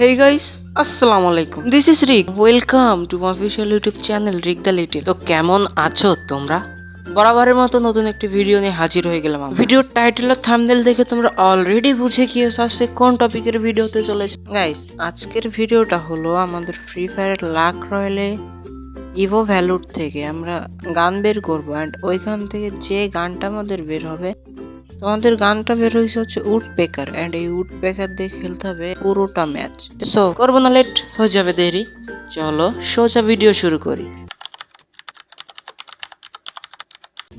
Hey guys, আসসালামু আলাইকুম this is Rick welcome to official YouTube channel Rick the little তো কেমন আছো তোমরা? বরাবরের মতো নতুন একটি ভিডিও নিয়ে হাজির হয়ে গেলাম ভিডিওর টাইটেল আর থাম্বনেল দেখে তোমরা অলরেডি বুঝে গিয়েছো আজকে কোন টপিকের ভিডিওতে চলেছে। গাইস আজকের ভিডিওটা হলো আমাদের ফ্রি ফায়ার লাক রয়্যালে ইভো ভ্যালুর থেকে আমরা গান বের করব। অ্যান্ড ওইখান থেকে যে গানটা আমাদের বের হবে তোমাদের গানটা বের হয়েছে হচ্ছে উড পেকার অ্যান্ড এই উড পেকার দিয়ে খেলতে হবে পুরোটা ম্যাচ সো করব না লেট হয়ে যাবে দেরি। চলো, সোজা ভিডিও শুরু করি।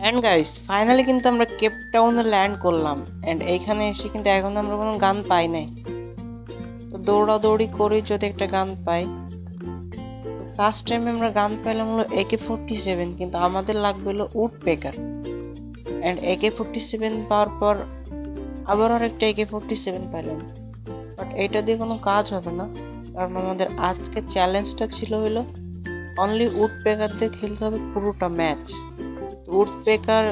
অ্যান্ড গাইস ফাইনালি কিন্তু আমরা কেপ টাউনে ল্যান্ড করলাম। অ্যান্ড এইখানে এসে কিন্তু এখন আমরা কোনো গান পাই নাই। তো দৌড়াদৌড়ি করে যদি একটা গান পাই। ফার্স্ট টাইম আমরা গান পাইলাম হলো একে ফোরটি সেভেন কিন্তু আমাদের লাগবে হলো woodpecker and AK forty seven পাওয়ার পর আবার আরেকটা একে ফোরটি সেভেন পাইলাম। বাট এটা দিয়ে কোনো কাজ হবে না, কারণ আমাদের আজকে চ্যালেঞ্জটা ছিল হলো অনলি উড পেকার দিয়ে খেলতে হবে পুরোটা ম্যাচ উড পেকার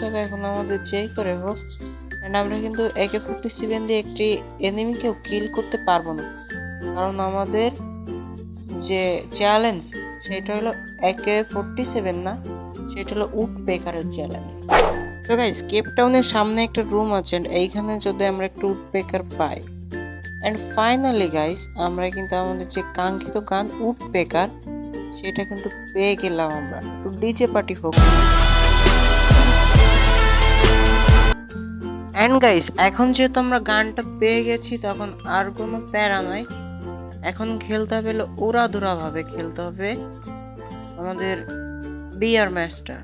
হবে এখন আমাদের যেই করে হোক অ্যান্ড আমরা কিন্তু একে ফোরটি সেভেন দিয়ে একটি এনিমিকেও কিল করতে পারব না। কারণ আমাদের যে চ্যালেঞ্জ সেটা হলো একে ফোরটি সেভেন না, সেটা হলো উড পেকারের চ্যালেঞ্জ তো গাইস কেপ টাউনের সামনে একটা রুম আছে এইখানে যদি আমরা একটু উড পেকার পাই। অ্যান্ড ফাইনালি গাইস আমরা কিন্তু আমাদের যে কাঙ্ক্ষিত গান উড পেকার সেটা কিন্তু পেয়ে গেলাম আমরা। একটু ডিজে পার্টি হোক। অ্যান্ড গাইস এখন যেহেতু আমরা গানটা পেয়ে গেছি, তখন আর কোনো প্যারা নাই। এখন খেলতে হবে হলো উড়াধুরা ভাবে খেলতে হবে আমাদের বিয়ার ম্যাচটা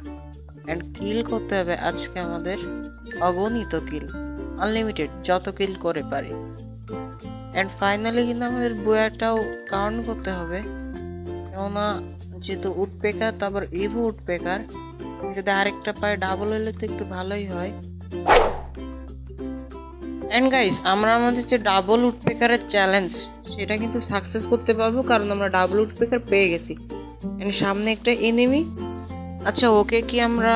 অ্যান্ড কিল করতে হবে আজকে আমাদের অগণিত কিল আনলিমিটেড যত কিল করে পারি। অ্যান্ড ফাইনালি কিন্তু আমাদের বয়াটাও কাউন্ট করতে হবে। কেননা যেহেতু উডপেকার তারপর ইভো উডপেকার যদি আরেকটা পাই ডাবল হলে তো একটু ভালোই হয়। অ্যান্ড গাইস আমরা আমাদের যে ডাবল উডপেকারের চ্যালেঞ্জ সেটা কিন্তু সাকসেস করতে পারব, কারণ আমরা ডাবল উডপেকার পেয়ে গেছি। অ্যান্ড সামনে একটা এনিমি আচ্ছা ওকে কি আমরা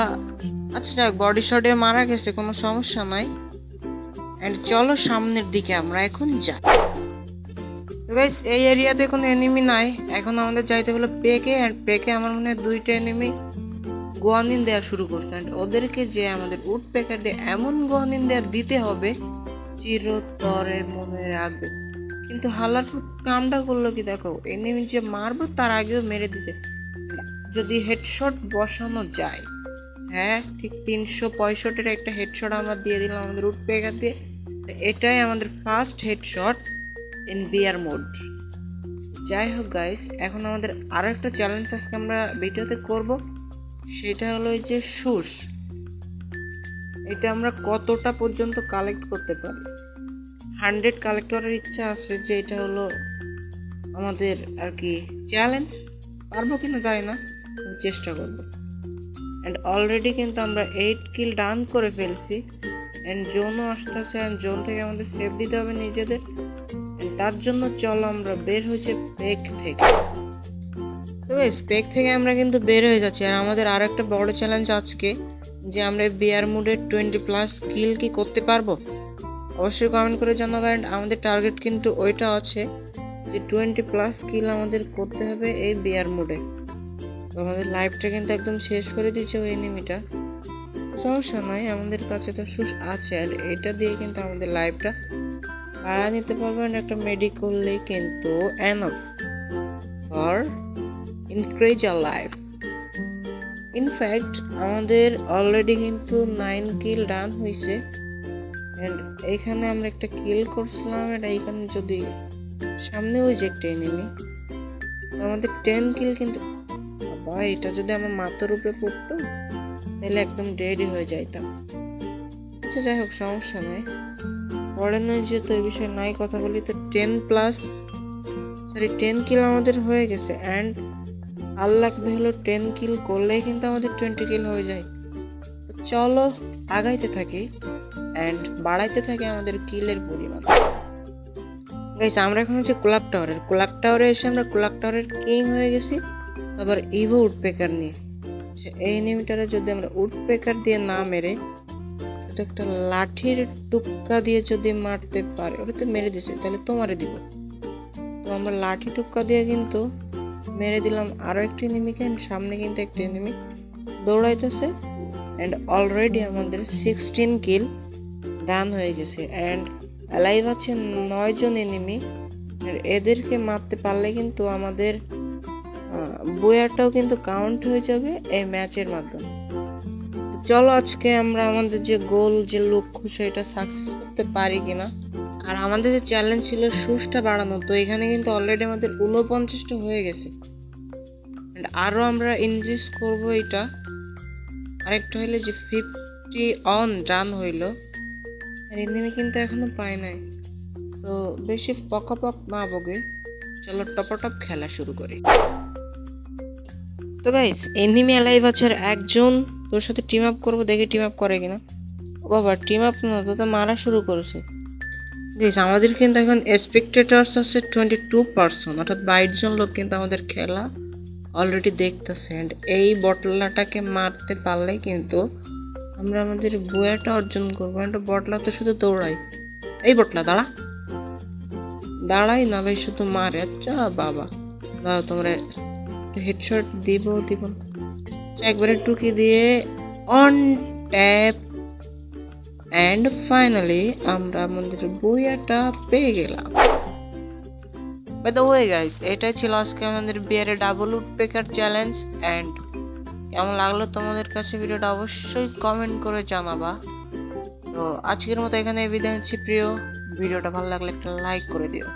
আচ্ছা যাক বডি শটে মারা গেছে, কোনো সমস্যা নাই। অ্যান্ড চলো সামনের দিকে, আমরা এখন যাই। গাইস এই এরিয়াতে কোনো এনিমি নাই। এখন আমাদের যাইতে হলো পেকে অ্যান্ড পেকে আমার মনে হয় দুইটা এনিমি গোয়ানিন দেওয়া শুরু করছে। অ্যান্ড ওদেরকে যে আমাদের উড প্যাকার দিয়ে এমন গোয়ানিন দেওয়া দিতে হবে, চিরতরে মনে রাখবে। কিন্তু হালার কামটা করল কি দেখো এনিমি যে মারবো, তার আগেও মেরে দিছে। যদি হেডশট বসানো যায় হ্যাঁ ঠিক তিনশো পঁয়ষট্টির একটা হেডশট আমরা দিয়ে দিলাম আমাদের রুট পেগার দিয়ে এটাই আমাদের first headshot in bear mode যাই হোক গাইস এখন আমাদের আরও একটা চ্যালেঞ্জ আজকে আমরা ভিডিওতে করব, সেটা হলো এই যে শুস এটা আমরা কতটা পর্যন্ত কালেক্ট করতে পারি? হান্ড্রেড কালেক্ট করার ইচ্ছা আছে যে এটা হলো আমাদের আর কি চ্যালেঞ্জ পারব কিনা জানি না। আমি চেষ্টা করব। অ্যান্ড অলরেডি কিন্তু আমরা এইট কিল ডান করে ফেলছি। অ্যান্ড জোনও আসতেছে অ্যান্ড জোন থেকে আমাদের সেভ দিতে হবে নিজেদের। তার জন্য চলো আমরা বের হয়েছে পেক থেকে। তো স্পেক থেকে আমরা কিন্তু বের হয়ে যাচ্ছি। আর আমাদের আর একটা বড় চ্যালেঞ্জ আজকে, যে আমরা বিয়ার মুডের টোয়েন্টি প্লাস কিল কি করতে পারব? অবশ্যই কমেন্ট করে জানাব। অ্যান্ড আমাদের টার্গেট কিন্তু ওইটা আছে, যে টোয়েন্টি প্লাস কিল আমাদের করতে হবে এই বিয়ার মুডে আমাদের লাইফটা কিন্তু একদম শেষ করে দিয়েছে ওই এনিমিটা সমস্যা নয়, আমাদের কাছে তো সুস আছে, আর এটা দিয়ে কিন্তু আমাদের লাইফটা ভাড়া নিতে পারবেন একটা মেডি করলেই কিন্তু enough for increase our life in fact আমাদের অলরেডি কিন্তু নাইন কিল ডান হয়েছে। অ্যান্ড এইখানে আমরা একটা কিল করছিলাম এটা এইখানে যদি সামনে ওই যে একটা এনিমি আমাদের টেন কিল কিন্তু বাবা এটা যদি আমার মাথার উপরে পড়তো, তাহলে একদম ডেডি হয়ে যাইতাম। আচ্ছা যাই হোক, সমস্যা নয় পরে নয়, যেহেতু এই বিষয়ে নাই কথা বলি, তো ten plus sorry ten kill আমাদের হয়ে গেছে অ্যান্ড আর লাগবে হলো টেন কিল করলেই কিন্তু আমাদের টোয়েন্টি কিল হয়ে যায়। তো চলো, আগাইতে থাকি অ্যান্ড বাড়াইতে থাকি আমাদের কিলের পরিমাণ। গাইস আমরা এখন হচ্ছে ক্লাক টাওয়ারের ক্লাক টাওয়ারে এসে আমরা ক্লাক টাওয়ারের কিং হয়ে গেছি। তারপর ইভো উডপেকার নিয়ে। এই এনিমিটারে যদি আমরা উডপেকার দিয়ে না মেরে শুধু একটা লাঠির টুক্কা দিয়ে যদি মারতে পারে, ওটা তো মেরে দিছে, তাহলে তোমারে দিব। তো আমরা লাঠি টুক্কা দিয়ে কিন্তু মেরে দিলাম আরও একটি এনিমিকে অ্যান্ড সামনে কিন্তু একটি এনিমি দৌড়াইতেছে অ্যান্ড অলরেডি আমাদের সিক্সটিন কিল রান হয়ে গেছে অ্যান্ড অ্যালাইভ আছে নয়জন এনিমি এদেরকে মারতে পারলে কিন্তু আমাদের বইয়ারটাও কিন্তু কাউন্ট হয়ে যাবে এই ম্যাচের মাধ্যমে। চলো আজকে আমরা আমাদের যে গোল যে লক্ষ্য সেটা সাকসেস করতে পারি কিনা। আর আমাদের যে চ্যালেঞ্জ ছিল সুসটা বাড়ানো তো এখানে কিন্তু অলরেডি আমাদের উনপঞ্চাশটা হয়ে গেছে। আরও আমরা ইনক্রিজ করব এটা। আরেকটা হইলে যে ফিফটি অন রান হইল। আর এনিমি কিন্তু এখনও পায় নাই। তো বেশি পকাপক না বগে, চলো টপটপ খেলা শুরু করি। তো গাইস এনিমি অ্যালাইভ আছে আর একজন তোর সাথে টিম আপ করব, দেখি টিম আপ করে কিনা। বাবা টিম আপ না, তো মারা শুরু করেছে। গাইস আমাদের কিন্তু এখন স্পেকটেটার্স আছে টোয়েন্টি টু পার্সেন্ট অর্থাৎ বাইশ জন লোক কিন্তু আমাদের খেলা অলরেডি দেখতেছে। অ্যান্ড এই বটলাটাকে মারতে পারলে কিন্তু আমরা আমাদের বয়াটা অর্জন করব। একটা বটলা তো শুধু দৌড়াই এই বটলা, দাঁড়া। দাঁড়াই না ভাই, শুধু মারে। আচ্ছা বাবা। দাঁড়াও, তোমরা হেডশট দিব দিব একবারে টুকি দিয়ে অন ট্যাপ অ্যান্ড ফাইনালি আমরা আমাদের বইয়াটা পেয়ে গেলাম। বাই দ্য ওয়ে গাইস এটাই ছিল আজকে আমাদের বিয়ারে double woodpecker challenge and কেমন লাগল তোমাদের কাছে ভিডিওটা অবশ্যই কমেন্ট করে জানাবা। তো আজকের মতো এখানে বিদায় হচ্ছি প্রিয়। ভিডিওটা ভালো লাগলে একটা লাইক করে দিও।